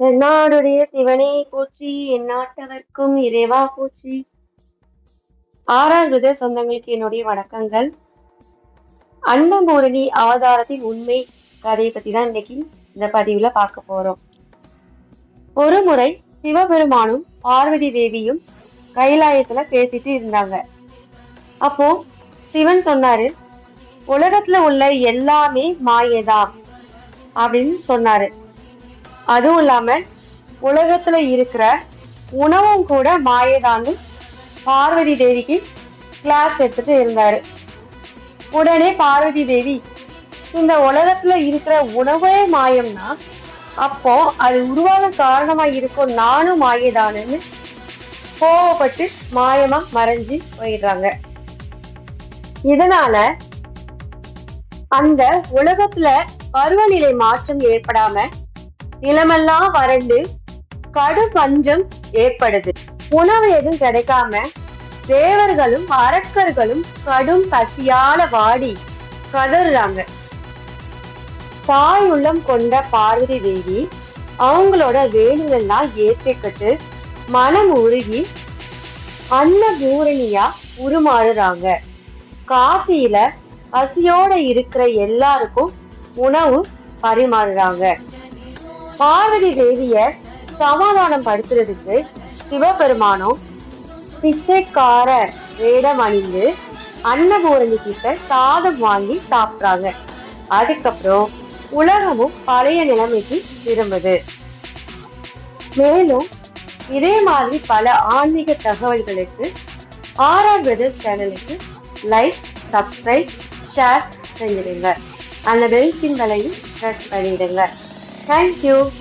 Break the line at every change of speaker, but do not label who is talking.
என்னாடுடைய சிவனே போச்சு எந்நாட்டவர்க்கும் இறைவா போச்சு. ஆறாவது சொந்தங்களுக்கு என்னுடைய வணக்கங்கள். அன்னபூரணி அவதாரத்தின் உண்மை கதையை பத்தி தான் இன்னைக்கு இந்த பதிவுல பார்க்க போறோம். ஒரு முறை சிவபெருமானும் பார்வதி தேவியும் கைலாயத்துல பேசிட்டு இருந்தாங்க. அப்போ சிவன் சொன்னாரு உலகத்துல உள்ள எல்லாமே மாயதான் அப்படின்னு சொன்னாரு. அதுவும் இல்லாம உலகத்துல இருக்கிற உணவும் கூட மாயதான்னு பார்வதி தேவிக்கு கிளாஸ் எடுத்துட்டு இருந்தாரு. உடனே பார்வதி தேவி இந்த உலகத்துல இருக்கிற உணவே மாயம்னா அப்போ அது உருவாக காரணமா இருக்கும். நானும் மாயதானுன்னு கோவப்பட்டு மாயமா மறைஞ்சு போயிடுறாங்க. இதனால அந்த உலகத்துல பருவநிலை மாற்றம் ஏற்படாம நிலமெல்லாம் வறண்டு கடும் பஞ்சம் ஏற்படுது. உணவு எதுவும் கிடைக்காம தேவர்களும் அரக்கர்களும் கடும் பசியால வாடி கதறாங்க தாய் உள்ளம் கொண்ட பார்வதி தேவி அவங்களோட வேணுகள்லாம் ஏற்றிக்கிட்டு மனம் உருகி அன்னபூரணியா உருமாறுறாங்க. காசியில பசியோட இருக்கிற எல்லாருக்கும் உணவு பரிமாறுறாங்க. பார்வதி தேவிய சமாதானம் படுத்துறதுக்கு சிவபெருமானும் பிச்சைக்கார வேடம் அணிந்து அன்னபூரணி கிட்ட சாதம் வாங்கி சாப்பிட்றாங்க. அதுக்கப்புறம் உலகமும் பழைய நிலைமைக்கு திரும்புது. மேலும் இதே மாதிரி பல ஆன்மீக தகவல்களுக்கு ஆர்ஆர் பிரதர்ஸ் சேனலுக்கு லைக் சப்ஸ்கிரைப் ஷேர் செஞ்சிடுங்க அந்த பெல் சிம்பலையும் ப்ரெஸ் பண்ணிடுங்க. Thank you.